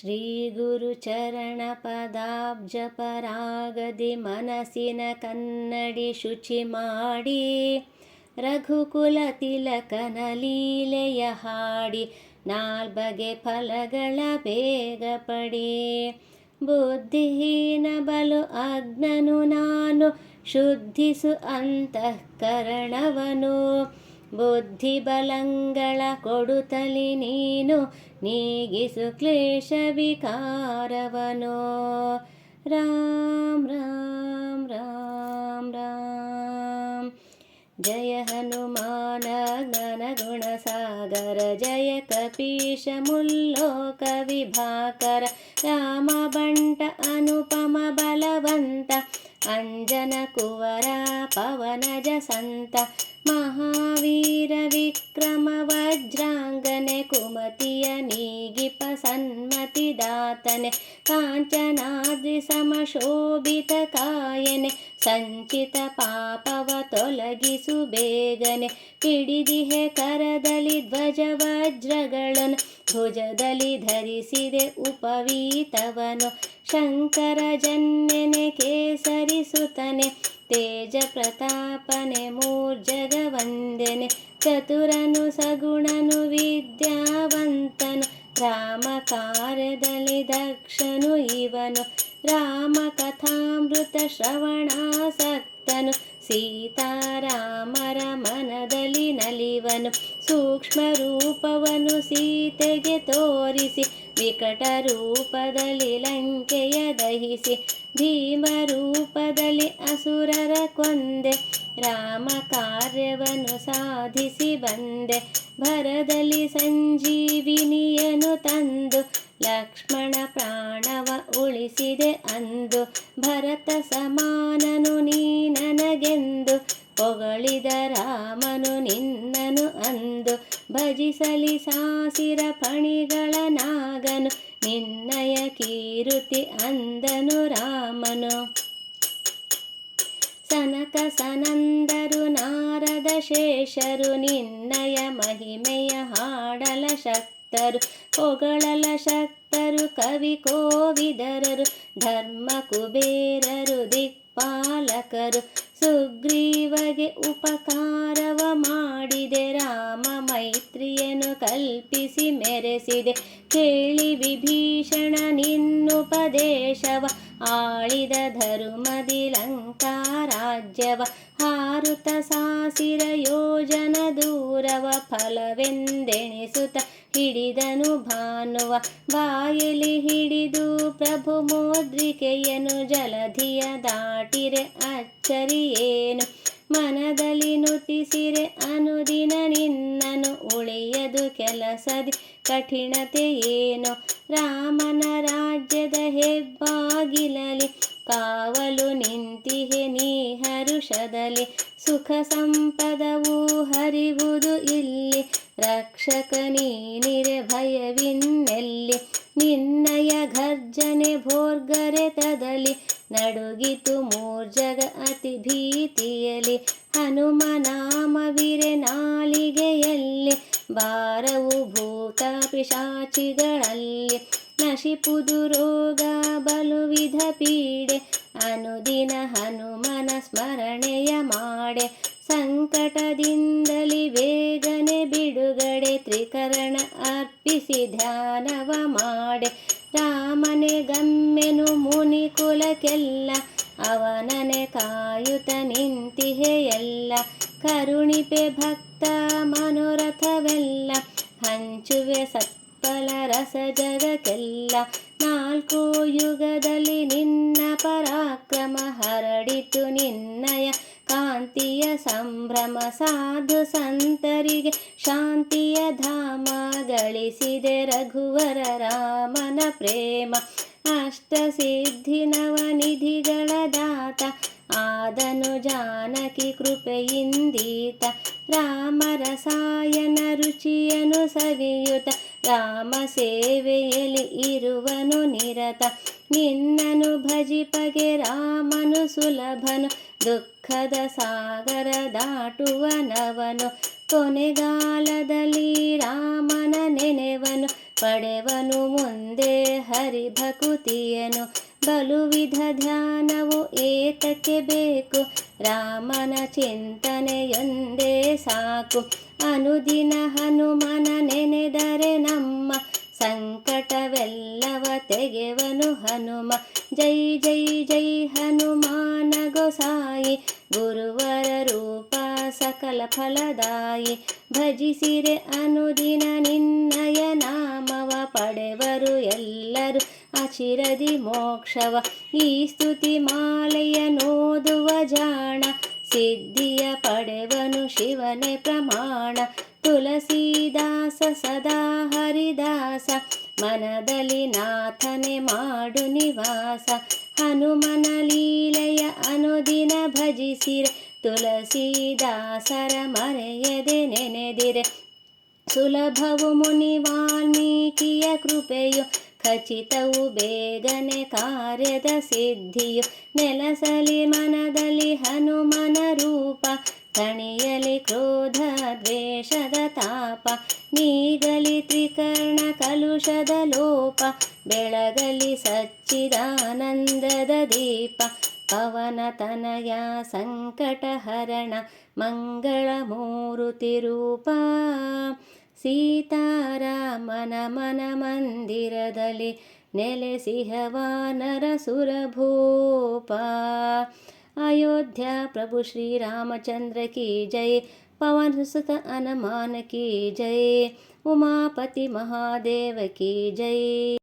ಶ್ರೀ ಗುರು ಚರಣ ಪದಾಬ್ಜ ಪರಾಗದಿ ಮನಸ್ಸಿನ ಕನ್ನಡಿ ಶುಚಿ ಮಾಡಿ ರಘುಕುಲ ತಿಲಕನ ಲೀಲೆಯ ಹಾಡಿ ನಾಲ್ಬಗೆ ಫಲಗಳ ಬೇಗ ಪಡಿ. ಬುದ್ಧಿಹೀನ ಬಲು ಅಗ್ನನು ನಾನು ಶುದ್ಧಿಸು ಅಂತಃಕರಣವನು. ಬುದ್ಧಿ ಬಲಂಗಳ ಕೊಡುತ್ತಲಿ ನೀನು, ನೀಗಿಸು ಕ್ಲೇಶ ವಿಕಾರವನು ರಾಮ್ ರಾಮ್ ರಾಮ್ ರಾಮ್. ಜಯ ಹನುಮಾನ ಜ್ಞಾನ ಗುಣ ಸಾಗರ, ಜಯ ಕಪೀಶ ಮುಲ್ಲೋಕ ವಿಭಾಕರ. ರಾಮ ಬಂಟ ಅನುಪಮ ಬಲವಂತ, ಅಂಜನ ಕುವರ ಪವನಜ ಸಂತ. ಮಹಾವೀರ ವಿಕ್ರಮ ವಜ್ರಾಂಗನೆ ಕುಮತಿಯ ನೀಗಿಪ ಸನ್ಮತಿದಾತನೆ ಕಾಂಚನಾದ್ರಿ ಸಮಶೋಭಿತ ಕಾಯನೆ, ಸಂಚಿತ ಪಾಪವ ತೊಲಗಿಸು ಬೇಗನೆ ಹಿಡಿದಿಹೆ ಕರದಲ್ಲಿ ಧ್ವಜ ವಜ್ರಗಳನ್ನು ಭುಜದಲ್ಲಿ ಧರಿಸಿದೆ ಉಪವೀತವನು. ಶಂಕರ ಜನ್ಯನೆ ಕೇಸರಿಸುತ್ತನೆ ತೇಜ ಪ್ರತಾಪನೆ, ಮೂರ್ಜಗವಂದನೆ, ಚತುರನು ಸಗುಣನು, ವಿದ್ಯಾವಂತನು, ರಾಮ ಕಾರ್ಯದಲ್ಲಿ ದಕ್ಷನು, ಇವನು ರಾಮ ಕಥಾಮೃತ ಶ್ರವಣಾಸಕ್ತನು ಸೀತಾರಾಮರ ಮನದಲ್ಲಿ ನಲಿವನು. ಸೂಕ್ಷ್ಮ ರೂಪವನು ಸೀತೆಗೆ ತೋರಿಸಿ ವಿಕಟ ರೂಪದಲ್ಲಿ ಲಂಕೆಯ ದಹಿಸಿ ಭೀಮ ರೂಪದಲ್ಲಿ ಅಸುರರ ಕೊಂದೆ ರಾಮ ಕಾರ್ಯವನ್ನು ಸಾಧಿಸಿ ಬಂದೆ. ಭರದಲ್ಲಿ ಸಂಜೀವಿನಿಯನು ತಂದು, ಲಕ್ಷ್ಮಣ ಪ್ರಾಣವ ಉಳಿಸಿದೆ ಅಂದು. ಭರತ ಸಮಾನನು, ನೀ ನನಗೆಂದು ಹೊಗಳಿದ ರಾಮನು ನಿನ್ನನು ಅಂದು ಭಜಿಸಲಿ ಸಾಸಿರ ಪಣಿಗಳ ನಾಗನು. ನಿನ್ನಯ ಕೀರುತಿ ಅಂದನು ರಾಮನು. ಸನಕ ಸನಂದರು ನಾರದ ಶೇಷರು, ನಿನ್ನಯ ಮಹಿಮೆಯ ಹಾಡಲ ಶಕ್ತರು, ಹೊಗಳಲ ಶಕ್ತರು, ಕವಿ ಕೋವಿದರರು, ಧರ್ಮ ಕುಬೇರರು. ವಿಭೀಷಣ ನಿನ್ನುಪದೇಶವ ಆಳಿದ ಧರ್ಮದಿಲಂಕಾರಾಜ್ಯವ ಲಂಕಾ ರಾಜ್ಯವ ಹಾರುತ ಸಾಸಿರ ಯೋಜನ ದೂರವ ಫಲವೆಂದೆಣಿಸುತ್ತ ಹಿಡಿದನು ಭಾನುವ ಬಾಯಲಿ ಹಿಡಿದು ಪ್ರಭು ಮೋದ್ರಿಕೆಯನು ಜಲಧಿಯ ದಾಟಿರೆ ಅಚ್ಚರಿಯೇನು, ಮನದಲ್ಲಿ ನುತಿಸಿರೆ ಅನುದಿನ ನಿನ್ನನು, ಉಳಿಯದು ಕೆಲಸದಿ ಕಠಿಣತೆ ಏನೋ. ರಾಮನ ರಾಜ್ಯದ ಹೆಬ್ಬಾಗಿಲಲಿ ಕಾವಲು ನಿಂತಿಹೆ ನೀ ಹರುಷದಲ್ಲಿ. ಸುಖ ಸಂಪದವು ಹರಿವುದು ಇಲ್ಲಿ. ರಕ್ಷಕ ನೀನಿರೆ ಭಯವಿನ್ನೆಲ್ಲಿ. ನಿನ್ನಯ ಘರ್ಜನೆ ಭೋರ್ಗರೆತದಲ್ಲಿ ನಡುಗಿತು ಮೂರ್ಜಗ ಅತಿ ಭೀತಿಯಲಿ ಹನುಮನಾಮವಿರೆ ನಾಲಿಗೆಯಲ್ಲಿ. ಭಾರವು ಭೂತ ಪಿಶಾಚಿಗಳಲ್ಲಿ ನಶಿಪುದು ರೋಗ ಬಲು ವಿಧ ಪೀಡೆ. ಅನುದಿನ ಹನುಮನ ಸ್ಮರಣೆಯ ಮಾಡೆ. ಸಂಕಟದಿಂದಲಿ ಬೇಗನೆ ಬಿಡುಗಡೆ. ತ್ರಿಕರಣ ಅರ್ಪಿಸಿ ಧ್ಯಾನವ ಮಾಡೆ. ರಾಮನೆ ಗಮ್ಮೆನು ಮುನಿ ಕುಲಕ್ಕೆಲ್ಲ. ಅವನನೆ ಕಾಯುತ ನಿಂತಿಹೆ ಎಲ್ಲ. ಕರುಣಿಪೆ ಭಕ್ತ ಮನೋರಥವೆಲ್ಲ, ಹಂಚುವೆ ಸತ್ಫಲ ರಸ ಜಗಕ್ಕೆಲ್ಲ. ನಾಲ್ಕು ಯುಗದಲ್ಲಿ ನಿನ್ನ ಪರಾಕ್ರಮ ಹರಡಿತು ನಿನ್ನಯ ಕಾಂತಿಯ ಸಂಭ್ರಮ. ಸಾಧು ಸಂತರಿಗೆ ಶಾಂತಿಯ ಧಾಮ ಗಳಿಸಿದೆ ರಘುವರ ರಾಮನ ಪ್ರೇಮ. ಅಷ್ಟ ಸಿದ್ಧಿ ನವನಿಧಿಗಳ ದಾತ ಆದನು ಜಾನಕಿ ಕೃಪೆಯಿಂದೀತ ರಾಮ ರಸಾಯನ ರುಚಿಯನು ಸವಿಯುತ, ರಾಮ ಸೇವೆಯಲ್ಲಿ ಇರುವನು ನಿರತ. ನಿನ್ನನು ಭಜಿಪಗೆ ರಾಮನು ಸುಲಭನು, ದುಃಖದ ಸಾಗರ ದಾಟುವನವನು. ಕೊನೆಗಾಲದಲ್ಲಿ ರಾಮನ ನೆನೆವನು, ಪಡೆವನು ಮುಂದೆ ಹರಿಭಕುತಿಯನು. ಬಲು ವಿಧ ಧ್ಯಾನವು ಏತಕ್ಕೆ ಬೇಕು? ರಾಮನ ಚಿಂತನೆಯೊಂದೇ ಸಾಕು. ಅನುದಿನ ಹನುಮನ ನೆನೆದರೆ ನಮ್ಮ ಸಂಕಟವೆಲ್ಲವ ತೆಗೆವನು ಹನುಮ. ಜೈ ಜೈ ಜೈ ಹನುಮಾನ ಗೊಸಾಯಿ. ಗುರುವರ ರೂಪ ಸಕಲ ಫಲದಾಯಿ. ಭಜಿಸಿರೆ ಅನುದಿನ ನಿನ್ನಯ ನಾಮವ ಪಡೆವರು ಎಲ್ಲರೂ. ಅಚಿರದಿ ಮೋಕ್ಷವ, ಈ ಸ್ತುತಿ ಮಾಲೆಯ ನೋದುವ ಜಾಣ, ಸಿದ್ಧಿಯ ಪಡೆವನು ಶಿವನೇ ಪ್ರಮಾಣ. ತುಳಸೀದಾಸ ಸದಾ ಹರಿದಾಸ, ಮನದಲ್ಲಿ ನಾಥನೆ ಮಾಡು ನಿವಾಸ. ಹನುಮನ ಲೀಲೆಯ ಅನುದಿನ ಭಜಿಸಿರೆ ತುಳಸೀದಾಸರ ಮರೆಯದೆ ನೆನೆದಿರೆ. ಸುಲಭವು ಮುನಿ ವಾಲ್ಮೀಕಿಯ ಕೃಪೆಯು ಖಚಿತವು ಬೇಗನೆ ಕಾರ್ಯದ ಸಿದ್ಧಿಯು. ನೆಲಸಲಿ ಮನದಲ್ಲಿ ಹನುಮನ ರೂಪ. ಕಣಿಯಲಿ ಕ್ರೋಧ ದ್ವೇಷದ ತಾಪ. ನೀಗಲಿ ತ್ರಿಕರ್ಣ ಕಲುಷದ ಲೋಪ. ಬೆಳಗಲಿ ಸಚ್ಚಿದಾನಂದದ ದೀಪ. ಪವನ ತನಯ ಸಂಕಟ ಹರಣ ಮಂಗಳ ಮೂರುತಿ ರೂಪ ಸೀತಾರಾಮನ ಮನ ಮಂದಿರದಲ್ಲಿ ನೆಲೆಸಿಹವಾನರ ಸುರಭೂಪ ಅಯೋಧ್ಯ ಪ್ರಭು ಶ್ರೀರಾಮಚಂದ್ರ ಕಿ ಜೈ ಪವನ ಸುತ ಹನುಮಾನ ಕಿ ಜೈ ಉಮಾಪತಿ ಮಹಾದೇವ ಕಿ ಜೈ